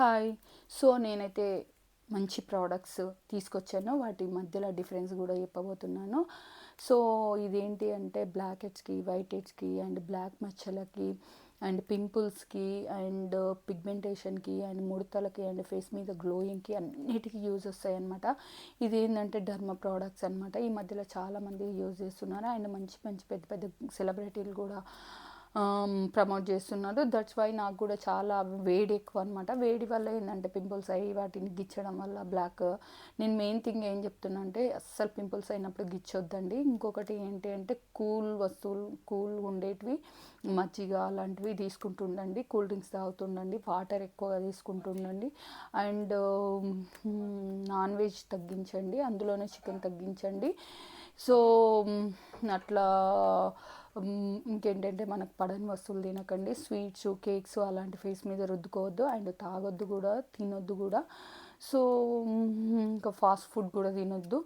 Hi. So నేనైతే మంచి products తీసుకొచ్చాను. వాటి మధ్యలో డిఫరెన్స్ కూడా చెప్పబోతున్నాను. సో ఇదేంటి అంటే బ్లాక్ హెడ్స్కి వైట్ హెడ్స్కి అండ్ బ్లాక్ మచ్చలకి అండ్ పింపుల్స్కి అండ్ పిగ్మెంటేషన్కి అండ్ ముడతలకి అండ్ ఫేస్ మీద గ్లోయింగ్కి అన్నిటికీ యూజ్ వస్తాయి అనమాట ఇది ఏంటంటే ప్రోడక్ట్స్ అనమాట ఈ మధ్యలో చాలామంది యూజ్ చేస్తున్నారు. అండ్ మంచి మంచి పెద్ద పెద్ద సెలబ్రిటీలు కూడా ప్రమోట్ చేస్తున్నారు దట్స్ వై నాకు కూడా చాలా వేడి ఎక్కువ అనమాట వేడి వల్ల ఏంటంటే పింపుల్స్ అయ్యి వాటిని గిచ్చడం వల్ల బ్లాక్ నేను మెయిన్ థింగ్ ఏం చెప్తున్నా అంటే అస్సలు పింపుల్స్ అయినప్పుడు గిచ్చొద్దండి. ఇంకొకటి ఏంటి అంటే కూల్ వస్తువులు కూల్ ఉండేటివి మజ్జిగ అలాంటివి తీసుకుంటుండండి. కూల్ డ్రింక్స్ తాగుతుండండి. వాటర్ ఎక్కువగా తీసుకుంటుండండి. అండ్ నాన్ వెజ్ తగ్గించండి. అందులోనే చికెన్ తగ్గించండి. సో అట్లా ఇంకేంటంటే మనకు పడని వస్తువులు తినకండి. స్వీట్స్ కేక్స్ అలాంటి ఫేస్ మీద రుద్దుకోవద్దు. అండ్ తాగొద్దు కూడా తినొద్దు కూడా. సో ఇంకా ఫాస్ట్ ఫుడ్ కూడా తినొద్దు.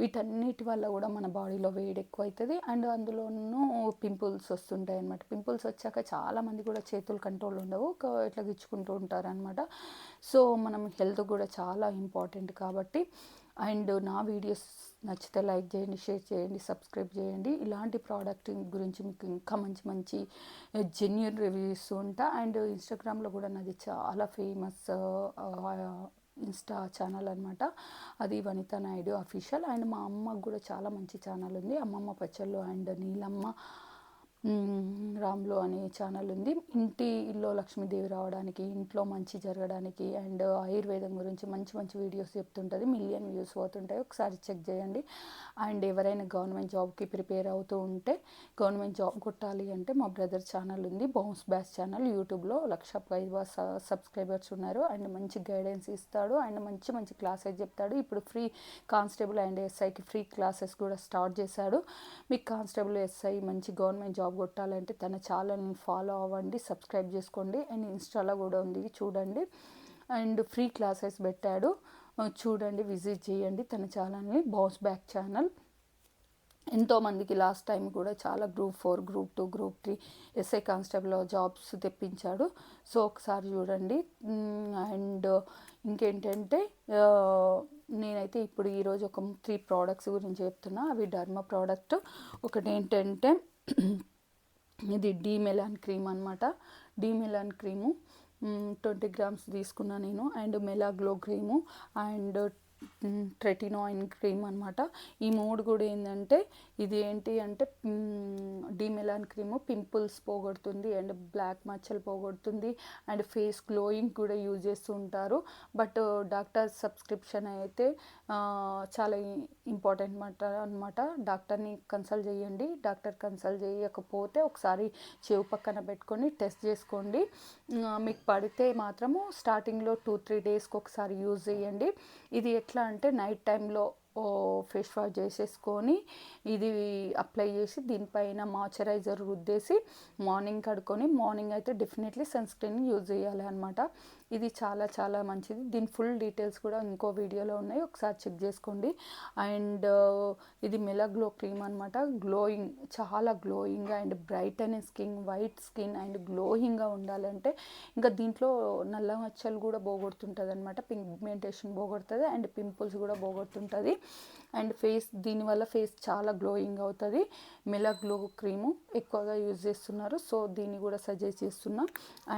వీటన్నిటి వల్ల కూడా మన బాడీలో వేడి ఎక్కువ అవుతుంది అండ్ అందులోనూ పింపుల్స్ వస్తుంటాయి అనమాట పింపుల్స్ వచ్చాక చాలామంది కూడా చేతులు కంట్రోల్ ఉండవు. ఇట్లా గిచ్చుకుంటూ ఉంటారనమాట సో మనం హెల్త్ కూడా చాలా ఇంపార్టెంట్ కాబట్టి అండ్ నా వీడియోస్ నచ్చితే లైక్ చేయండి షేర్ చేయండి సబ్స్క్రైబ్ చేయండి. ఇలాంటి ప్రోడక్ట్ గురించి మీకు ఇంకా మంచి మంచి జెన్యున్ రివ్యూస్ ఉంటా. అండ్ ఇన్స్టాగ్రామ్లో కూడా నాది చాలా ఫేమస్ ఇన్స్టా ఛానల్ అనమాట అది వనిత నాయుడు అఫీషియల్ అండ్ మా అమ్మకు కూడా చాలా మంచి ఛానల్ ఉంది. అమ్మమ్మ పచ్చళ్ళు అండ్ నీలమ్మ రామ్లో అనే ఛానల్ ఉంది. ఇంటి ఇల్లో లక్ష్మీదేవి రావడానికి ఇంట్లో మంచి జరగడానికి అండ్ ఆయుర్వేదం గురించి మంచి మంచి వీడియోస్ చెప్తుంటుంది. మిలియన్ వ్యూస్ పోతుంటాయి. ఒకసారి చెక్ చేయండి. అండ్ ఎవరైనా గవర్నమెంట్ జాబ్కి ప్రిపేర్ అవుతూ ఉంటే గవర్నమెంట్ జాబ్ కొట్టాలి అంటే మా బ్రదర్ ఛానల్ ఉంది. బౌన్స్ బ్యాస్ ఛానల్. యూట్యూబ్లో లక్ష పైవ సబ్స్క్రైబర్స్ ఉన్నారు. అండ్ మంచి గైడెన్స్ ఇస్తాడు. అండ్ మంచి మంచి క్లాసెస్ చెప్తాడు. ఇప్పుడు ఫ్రీ కానిస్టేబుల్ అండ్ ఎస్ఐకి ఫ్రీ క్లాసెస్ కూడా స్టార్ట్ చేశాడు. మీకు కానిస్టేబుల్ ఎస్ఐ మంచి గవర్నమెంట్ జాబ్ కొట్టాలంటే తన ఛానల్ని ఫాలో అవ్వండి సబ్స్క్రైబ్ చేసుకోండి. అండ్ ఇన్స్టాలో కూడా ఉంది చూడండి. అండ్ ఫ్రీ క్లాసెస్ పెట్టాడు. చూడండి విజిట్ చేయండి తన ఛానల్ని బాస్ బ్యాక్ ఛానల్. ఎంతోమందికి లాస్ట్ టైం కూడా చాలా group four group two group three SI constable jobs తెప్పించాడు. So ఒకసారి చూడండి. అండ్ ఇంకేంటంటే నేనైతే ఇప్పుడు ఈరోజు ఒక త్రీ ప్రోడక్ట్స్ గురించి చెప్తున్నా. అవి డర్మా ప్రోడక్ట్. ఒకటి ఏంటంటే ఇది డీ మెలాన్ క్రీమ్ అనమాట Demelan cream twenty grams తీసుకున్నా నేను. And Melaglow cream. And tretinoin cream అనమాట ఈ మూడు కూడా ఏంటంటే ఇది ఏంటి అంటే డిమెలాన్ క్రీమ్ పింపుల్స్ పోగొడుతుంది అండ్ బ్లాక్ మచ్చలు పోగొడుతుంది అండ్ ఫేస్ గ్లోయింగ్ కూడా యూజ్ చేస్తూ ఉంటారు. బట్ డాక్టర్ సబ్స్క్రిప్షన్ అయితే చాలా ఇంపార్టెంట్ మాట అనమాట డాక్టర్ని కన్సల్ట్ చేయండి. డాక్టర్ కన్సల్ట్ చేయకపోతే ఒకసారి చెవు పక్కన పెట్టుకొని టెస్ట్ చేసుకోండి. మీకు పడితే మాత్రము స్టార్టింగ్లో టూ త్రీ డేస్కి ఒకసారి యూజ్ చేయండి. ఇది ఎట్లా ఎట్లా అంటే నైట్ టైంలో ఫేస్ వాష్ చేసేసుకొని ఇది అప్లై చేసి దీనిపైన మాయిశ్చరైజర్ రుద్దేసి మార్నింగ్ కడుక్కొని మార్నింగ్ అయితే డెఫినెట్లీ సన్ స్క్రీన్ యూజ్ చేయాలి అనమాట ఇది చాలా చాలా మంచిది. దీని ఫుల్ డీటెయిల్స్ కూడా ఇంకో వీడియోలో ఉన్నాయి. ఒకసారి చెక్ చేసుకోండి. అండ్ uh, ఇది మెలా గ్లో క్రీమ్ అనమాట గ్లోయింగ్ చాలా గ్లోయింగ్ అండ్ బ్రైట్ అనే స్కిన్ వైట్ స్కిన్ అండ్ గ్లోయింగ్గా ఉండాలంటే ఇంకా దీంట్లో నల్ల మచ్చలు కూడా పోగొడుతుంటుంది అనమాట పిగ్మెంటేషన్ పోగొడుతుంది అండ్ పింపుల్స్ కూడా పోగొడుతుంటుంది. అండ్ ఫేస్ దీనివల్ల ఫేస్ చాలా గ్లోయింగ్ అవుతుంది. మెలా గ్లో క్రీము ఎక్కువగా యూజ్ చేస్తున్నారు. సో దీన్ని కూడా సజెస్ట్ చేస్తున్నా.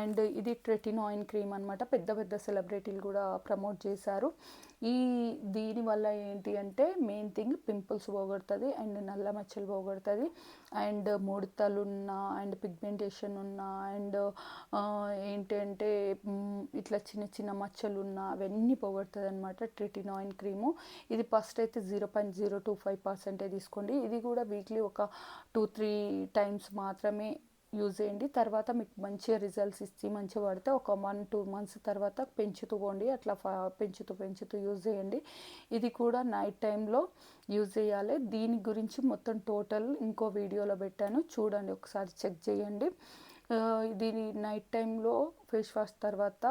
అండ్ ఇది ట్రెటినాయిన్ క్రీమ్ అనమాట పెద్ద పెద్ద సెలబ్రిటీలు కూడా ప్రమోట్ చేశారు. ఈ దీనివల్ల ఏంటి అంటే మెయిన్ థింగ్ పింపుల్స్ పోగొడుతుంది అండ్ నల్ల మచ్చలు పోగొడుతుంది. అండ్ ముడతలు ఉన్న అండ్ పిగ్మెంటేషన్ ఉన్న అండ్ ఏంటంటే ఇట్లా చిన్న చిన్న మచ్చలు ఉన్న అవన్నీ పోగొడుతుంది అనమాట ట్రిటినాయిన్ క్రీము. ఇది ఫస్ట్ అయితే zero point zero two five పర్సెంటే తీసుకోండి. ఇది కూడా వీక్లీ ఒక టూ త్రీ టైమ్స్ మాత్రమే యూజ్ చేయండి. తర్వాత మీకు మంచిగా రిజల్ట్స్ ఇచ్చి మంచిగా పడితే ఒక వన్ టూ మంత్స్ తర్వాత పెంచుతూ పోండి. అట్లా పెంచుతూ పెంచుతూ యూజ్ చేయండి. ఇది కూడా నైట్ టైంలో యూజ్ చేయాలి. దీని గురించి మొత్తం టోటల్ ఇంకో వీడియోలో పెట్టాను. చూడండి ఒకసారి చెక్ చేయండి. దీని నైట్ టైంలో ఫేస్ వాష్ తర్వాత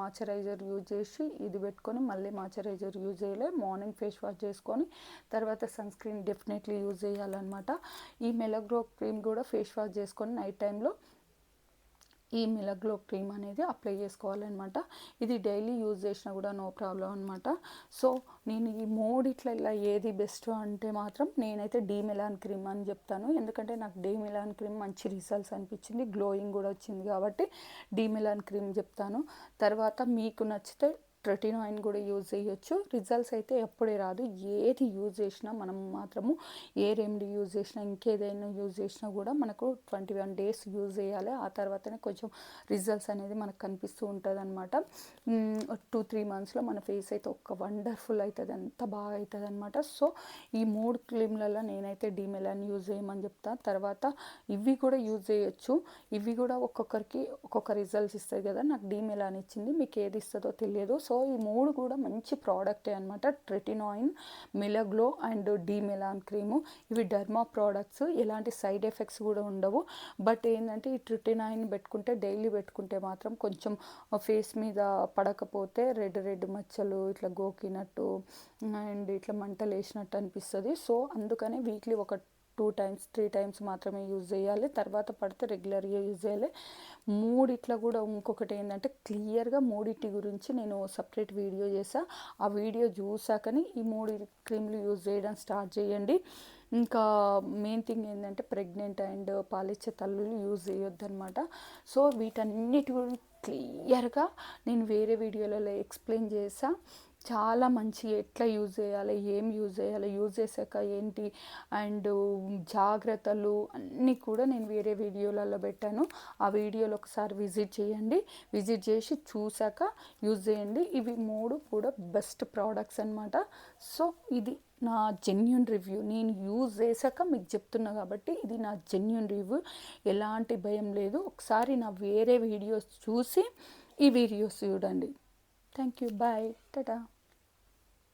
మాయిశ్చరైజర్ యూజ్ చేసి ఇది పెట్టుకొని మళ్ళీ మాయిశ్చరైజర్ యూజ్ చేయలే. మార్నింగ్ ఫేస్ వాష్ చేసుకొని తర్వాత సన్ స్క్రీన్ డెఫినెట్లీ యూజ్ చేయాలన్నమాట. ఈ మెలగ్రో క్రీమ్ కూడా ఫేస్ వాష్ చేసుకొని నైట్ టైంలో ఈ మిలగ్లో క్రీమ్ అనేది అప్లై చేసుకోవాలన్నమాట. ఇది డైలీ యూజ్ చేసినా కూడా నో ప్రాబ్లం అనమాట సో నేను ఈ మూడిట్లలో ఇలా ఏది బెస్ట్ అంటే మాత్రం నేనైతే డీ మిలాన్ క్రీమ్ అని చెప్తాను. ఎందుకంటే నాకు డీ మిలాన్ క్రీమ్ మంచి రిజల్ట్స్ అనిపించింది. గ్లోయింగ్ కూడా వచ్చింది కాబట్టి డీ మిలాన్ క్రీమ్ చెప్తాను. తర్వాత మీకు నచ్చితే ట్రెటినాయిన్ కూడా యూజ్ చేయొచ్చు. రిజల్ట్స్ అయితే ఎప్పుడే రాదు. ఏది యూజ్ చేసినా మనం మాత్రము ఏ రెమెడీ యూజ్ చేసినా ఇంకేదైనా యూజ్ చేసినా కూడా మనకు ట్వంటీ వన్ డేస్ యూజ్ చేయాలి. ఆ తర్వాతనే కొంచెం రిజల్ట్స్ అనేది మనకు కనిపిస్తూ ఉంటుంది అనమాట టూ త్రీ మంత్స్లో మన ఫేస్ అయితే ఒక్క వండర్ఫుల్ అవుతుంది అంత బాగా అవుతుంది అనమాట సో ఈ మూడు క్రీమ్లలో నేనైతే డీమెలాన్ యూజ్ చేయమని చెప్తా. తర్వాత ఇవి కూడా యూజ్ చేయొచ్చు. ఇవి కూడా ఒక్కొక్కరికి ఒక్కొక్క రిజల్ట్స్ ఇస్తాయి కదా. నాకు డీమెలాన్ ఇచ్చింది. మీకు ఏది ఇస్తుందో తెలియదు. సో ఈ మూడు కూడా మంచి ప్రోడక్టే అనమాట tretinoin Melaglow and Demelan cream ఇవి డర్మా ప్రోడక్ట్స్ ఎలాంటి సైడ్ ఎఫెక్ట్స్ కూడా ఉండవు. బట్ ఏంటంటే ఈ ట్రెటినాయిన్ పెట్టుకుంటే డైలీ పెట్టుకుంటే మాత్రం కొంచెం ఫేస్ మీద పడకపోతే రెడ్ రెడ్ మచ్చలు ఇట్లా గోకినట్టు అండ్ ఇట్లా మంటలు వేసినట్టు అనిపిస్తుంది. సో అందుకనే వీక్లీ ఒక టూ టైమ్స్ త్రీ టైమ్స్ మాత్రమే యూజ్ చేయాలి. తర్వాత పడితే రెగ్యులర్గా యూజ్ చేయాలి. మూడిట్లో కూడా ఇంకొకటి ఏంటంటే క్లియర్గా మూడిటి గురించి నేను సపరేట్ వీడియో చేసా ఆ వీడియో చూసాకని ఈ మూడు క్రీమ్లు యూజ్ చేయడం స్టార్ట్ చేయండి. ఇంకా మెయిన్ థింగ్ ఏంటంటే ప్రెగ్నెంట్ అండ్ పాలిచ్చే తల్లులు యూజ్ చేయొద్దు అనమాట సో వీటన్నిటి గురించి క్లియర్గా నేను వేరే వీడియోలలో ఎక్స్ప్లెయిన్ చేసా చాలా మంచి ఎట్లా యూజ్ చేయాలి ఏం యూజ్ చేయాలి యూజ్ చేశాక ఏంటి అండ్ జాగ్రత్తలు అన్నీ కూడా నేను వేరే వీడియోలలో పెట్టాను. ఆ వీడియోలో ఒకసారి విజిట్ చేయండి. విజిట్ చేసి చూశాక యూజ్ చేయండి. ఇవి మూడు కూడా బెస్ట్ ప్రోడక్ట్స్ అనమాట సో ఇది నా జెన్యున్ రివ్యూ. నేను యూజ్ చేశాక మీకు చెప్తున్నా కాబట్టి ఇది నా జెన్యున్ రివ్యూ. ఎలాంటి భయం లేదు. ఒకసారి నా వేరే వీడియోస్ చూసి ఈ వీడియోస్ చూడండి. Thank you. Bye. Tata.